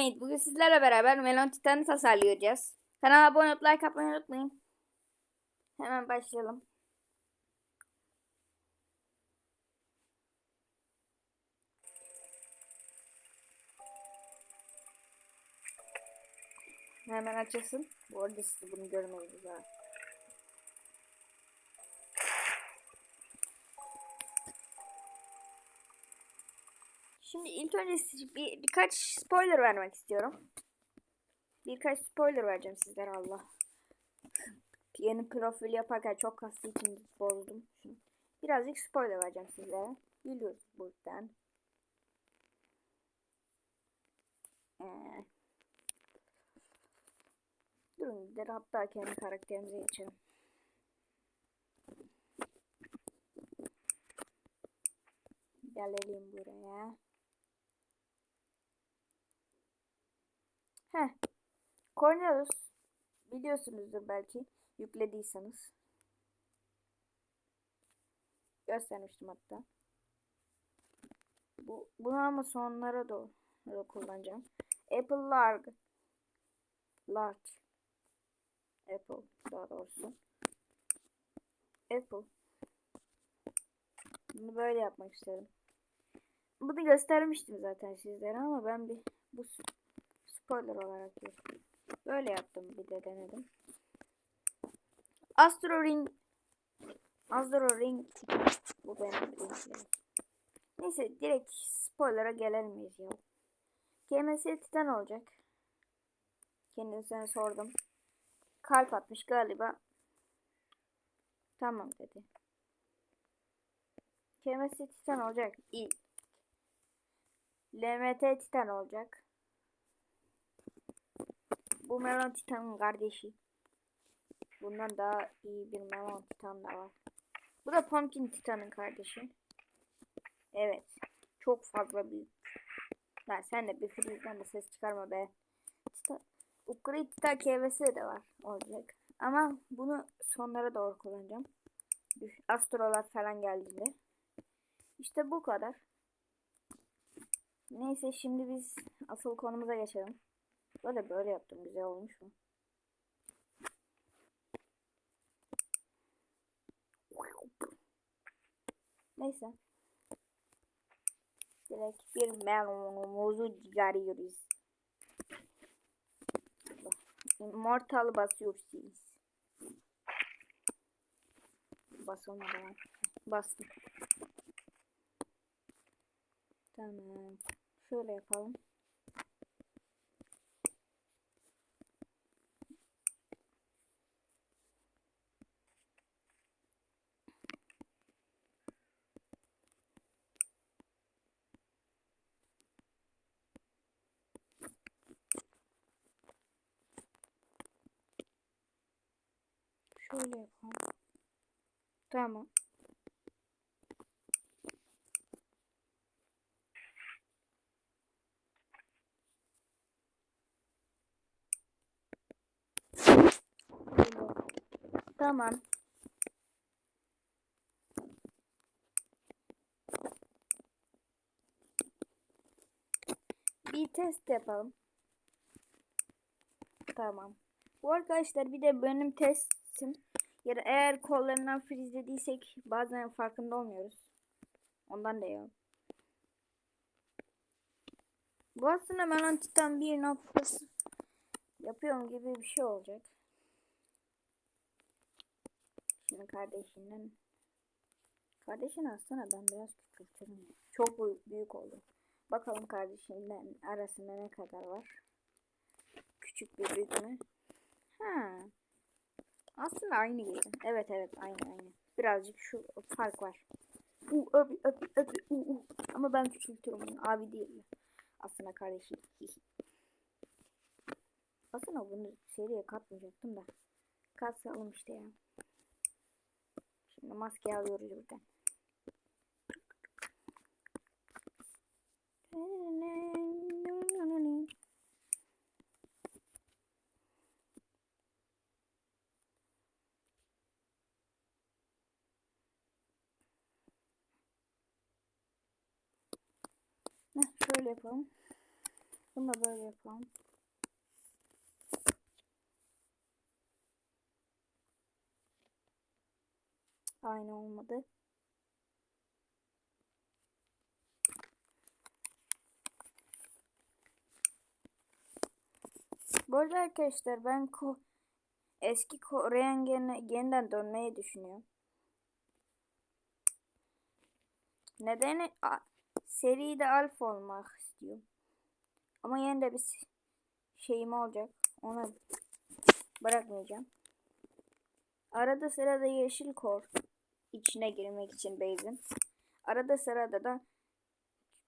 ben bugün sizlerle beraber Melon Titan'ı tasarlayacağız. Kanala abone olup like atmayı unutmayın. Hemen başlayalım. Hemen açılsın. Bu arada siz bunu görmeyiz ha. Şimdi ilk önce bir, birkaç spoiler vermek istiyorum. Birkaç spoiler vereceğim sizlere Allah. Yeni profil yaparken çok kastı için bozdum. Birazcık spoiler vereceğim sizlere. Biliyoruz buradan. Ee, durun gidelim hatta kendi karakterimize geçelim. Gelelim buraya. Heh. Cornelius biliyorsunuzdur belki yüklediyseniz. Göstermiştim hatta. Bu bunu ama sonlara doğru kullanacağım. Apple Large. Large. Apple daha doğrusu. Apple. Bunu böyle yapmak istedim. Bunu göstermiştim zaten sizlere ama ben bir bu spoiler olarak yapıyorum. Böyle yaptım bir de denedim. Astro Ring Astro Ring bu benim. Neyse direkt spoiler'a gelelim biz ya. GMS Titan olacak. Kendisine sordum. Kalp atmış galiba. Tamam dedi. KMS Titan olacak. İlk. LMT Titan olacak. Bu Melon Titan'ın kardeşi. Bundan daha iyi bir Melon Titan da var. Bu da Pumpkin Titan'ın kardeşi. Evet. Çok fazla büyük. Ya sen de bir Freeze'den de ses çıkarma be. Titan, Upgrade Titan KVS de var. Olacak. Ama bunu sonlara doğru kullanacağım. Astrolar falan geldiğinde. İşte bu kadar. Neyse şimdi biz asıl konumuza geçelim. Böyle böyle yaptım. Güzel olmuş mu? Neyse. Direkt bir melonumuzu çıkarıyoruz. Immortal basıyorsunuz. Basılmadan. Bastım. Tamam. Şöyle yapalım. Şöyle yapalım. Tamam. Tamam. Bir test yapalım. Tamam. Bu arkadaşlar bir de benim testim. Ya da eğer kollarından frizlediysek bazen farkında olmuyoruz. Ondan da ya. Bu aslında Melon Titan bir noktası yapıyorum gibi bir şey olacak. Şimdi kardeşinden kardeşin aslında ben biraz küçültürüm. Çok büyük oldu. Bakalım kardeşinden arasında ne kadar var. Küçük bir büyük mü? Ha. Aslında aynı gibi. Evet evet aynı aynı. Birazcık şu fark var. U öp öp öp u u. Ama ben küçültüyorum bunu. Abi değil. Aslında kardeşim. Aslında bunu seriye katmayacaktım da. Katsalım işte ya. Şimdi maske alıyoruz buradan. Heh, şöyle yapalım. Bunu da böyle yapalım. Aynı olmadı. Arada arkadaşlar ben ko eski Koreyan gene yeniden dönmeyi düşünüyorum. Nedeni seride alfa olmak istiyorum. Ama yine de bir şeyim olacak. Onu bırakmayacağım. Arada sırada yeşil kor içine girmek için base'in. Arada sırada da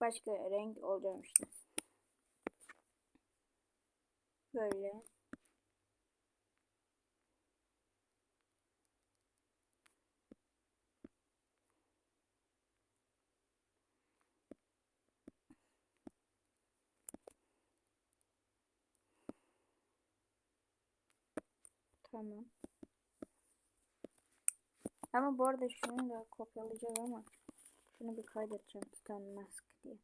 başka renk olacağım işte. Böyle. Tamam. Ama bu arada şunu da kopyalayacağım ama şunu bir kaydedeceğim Titan Mask diye.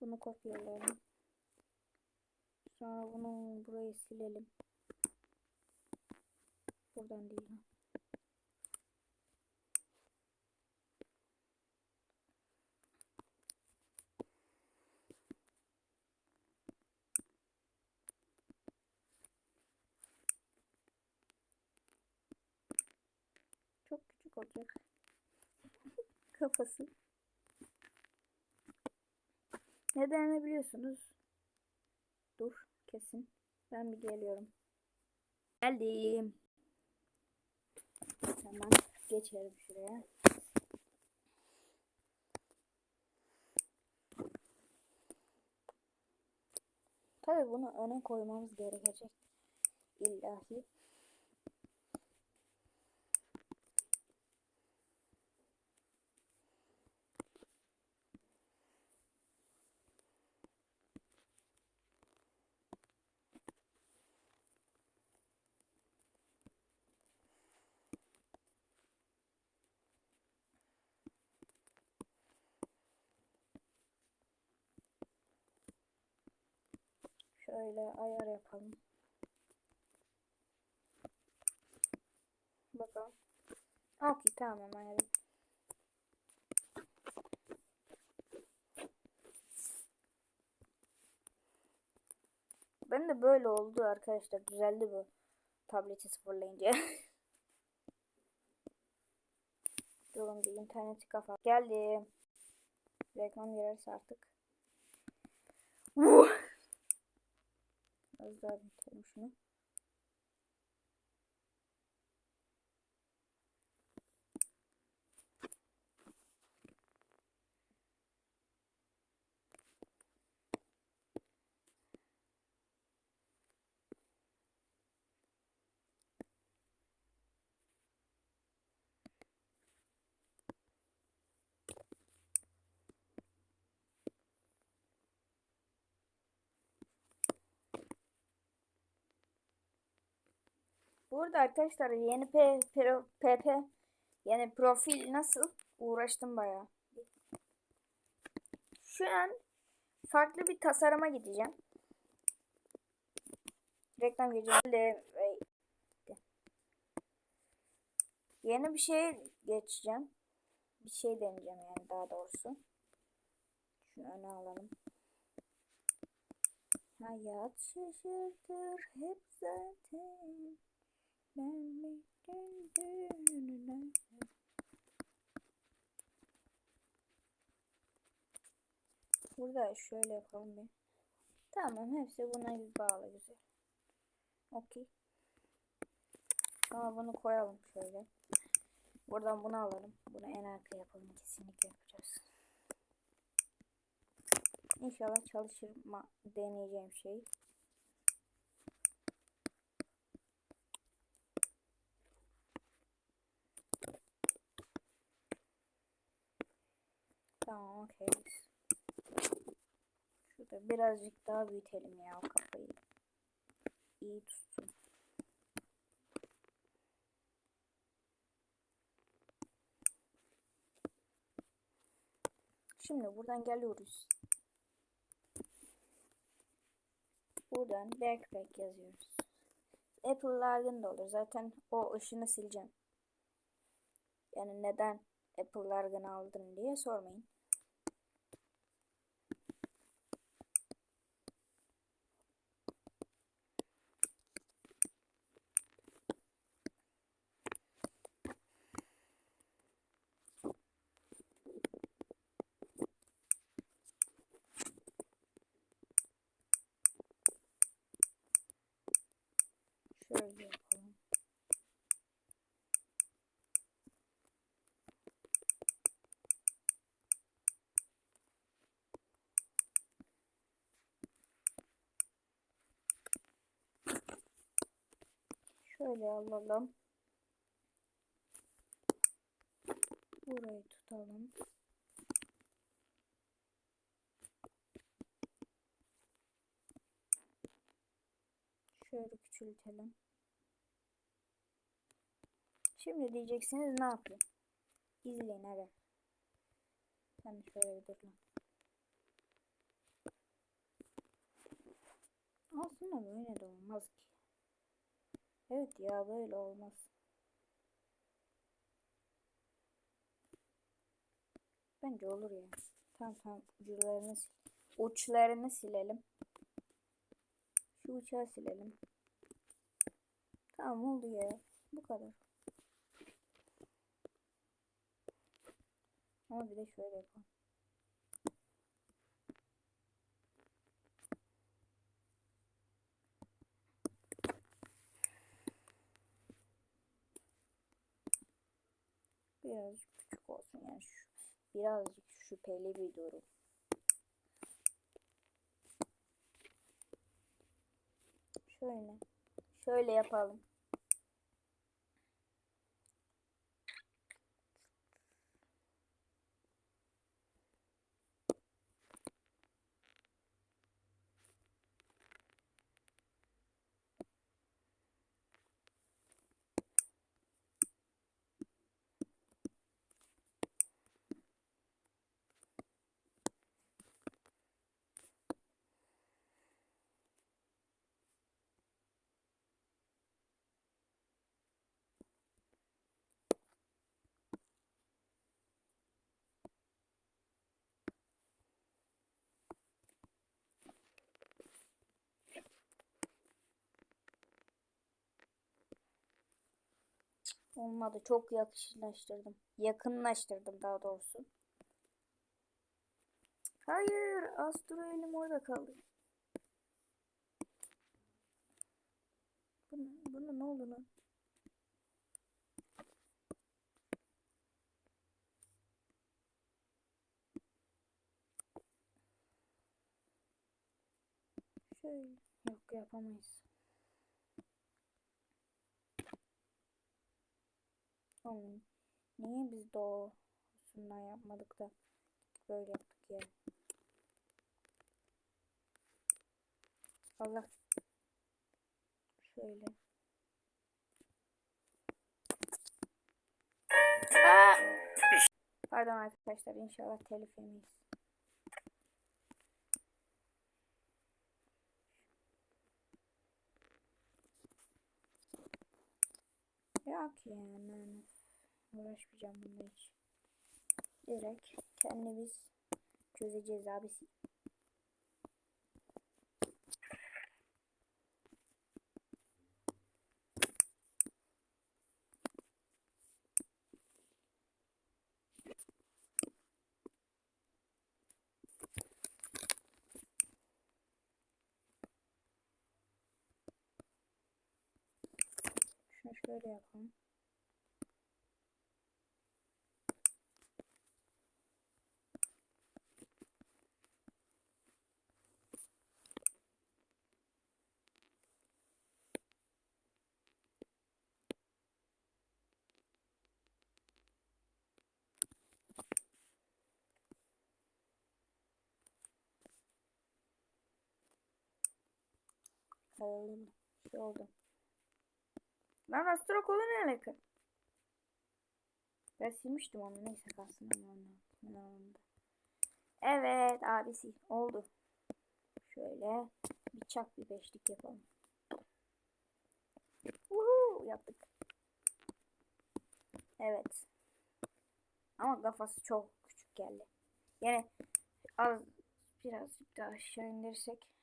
Bunu kopyalayalım. Sonra bunu burayı silelim. Buradan değil. Çok küçük olacak. Kafası. Nedenini biliyorsunuz. Dur kesin. Ben bir geliyorum. Geldim. Hemen geçelim şuraya. Tabii bunu öne koymamız gerekecek. İllahi. Şöyle ayar yapalım. Bakalım. Okey tamam ayar. Ben de böyle oldu arkadaşlar. Düzeldi bu. Tableti sıfırlayınca. Durun bir interneti kafa. Geldi. Reklam girerse artık. Az daha bitirelim şunu. Burada arkadaşlar yeni P, P, PP yani profil nasıl uğraştım bayağı. Şu an farklı bir tasarıma gideceğim. Reklam gireceğim. De, yeni bir şeye geçeceğim. Bir şey deneyeceğim yani daha doğrusu. Şunu öne alalım. Hayat şaşırtır hep zaten. Burada şöyle yapalım bir. Tamam hepsi buna bağlı güzel. Okey. Sonra bunu koyalım şöyle. Buradan bunu alalım. Bunu en arka yapalım. Kesinlikle yapacağız. İnşallah çalışır deneyeceğim şey. Tamam okey. Şu Şurada birazcık daha büyütelim ya o kafayı. İyi tutsun. Şimdi buradan geliyoruz. Buradan backpack yazıyoruz. Apple'lardan da olur. Zaten o ışını sileceğim. Yani neden Apple'lardan aldın diye sormayın. Şöyle yapalım. Şöyle alalım. Burayı tutalım. Şöyle küçültelim. Şimdi diyeceksiniz ne yapıyor? İzleyin hadi. Ben şöyle bir dur lan. Aslında böyle de olmaz ki. Evet ya böyle olmaz. Bence olur ya. Tamam tamam uçlarını, uçlarını silelim. Şu uçağı silelim. Tamam oldu ya. Bu kadar. Ama bir de şöyle yapalım. Küçük olsun yani şu, birazcık şüpheli bir durum. Şöyle. Şöyle yapalım. Olmadı. Çok yakışlaştırdım. Yakınlaştırdım daha doğrusu. Hayır. Astro elim orada kaldı. Bunu, bunu ne oldu lan? Şöyle. Yok yapamayız. Oğlum, niye biz doğusundan yapmadık da böyle yaptık ya. Allah. Şöyle. Pardon arkadaşlar inşallah telif yemeyiz. Yok yani. Uğraşmayacağım bununla hiç. Direkt kendimiz çözeceğiz abisi. Şöyle yapalım. Alalım. Şey oldu. Lan Astrokolu ne alaka? Ben silmiştim onu neyse kalsın. Evet abisi oldu. Şöyle bir çak bir beşlik yapalım. Woohoo yaptık. Evet. Ama kafası çok küçük geldi. Yani az birazcık daha aşağı indirsek.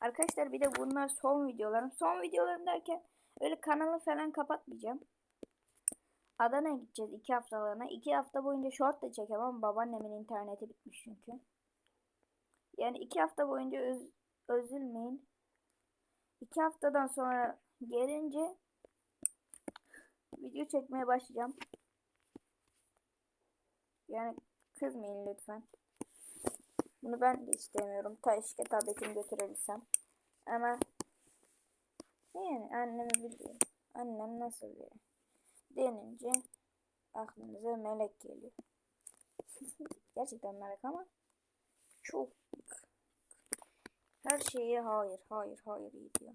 Arkadaşlar bir de bunlar son videolarım. Son videolarım derken öyle kanalı falan kapatmayacağım. Adana'ya gideceğiz iki haftalığına. İki hafta boyunca short da çekemem. Babaannemin interneti bitmiş çünkü. Yani iki hafta boyunca öz, üzülmeyin. İki haftadan sonra gelince video çekmeye başlayacağım. Yani kızmayın lütfen. Bunu ben de istemiyorum. Taşke tabletimi götürebilsem. Ama yani annemi biliyorum. Annem nasıl biri. Denince aklınıza melek geliyor. Gerçekten melek ama çok her şeye hayır, hayır, hayır iyi diyor.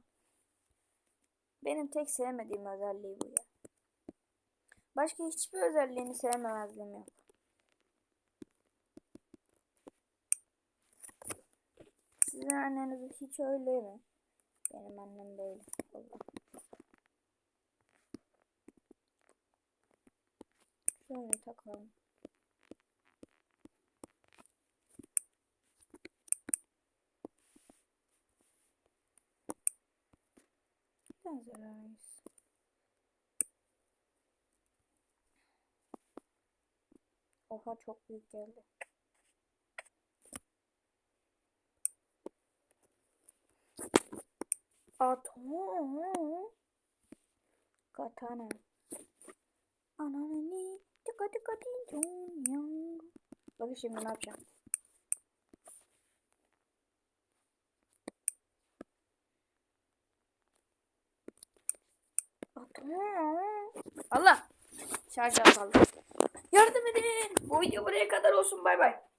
Benim tek sevmediğim özelliği bu ya. Başka hiçbir özelliğini sevmemezliğim yok. Sizin anneniz hiç öyle mi? Benim annem böyle. Allah. Şöyle takalım. Benzeriz. Oha çok büyük geldi. Atom. Katana. Ananani. Tıka tıka yang. Bakın şimdi ne yapacağım. Allah. Şarj azaldı. Yardım edin. Bu video buraya kadar olsun. Bay bay.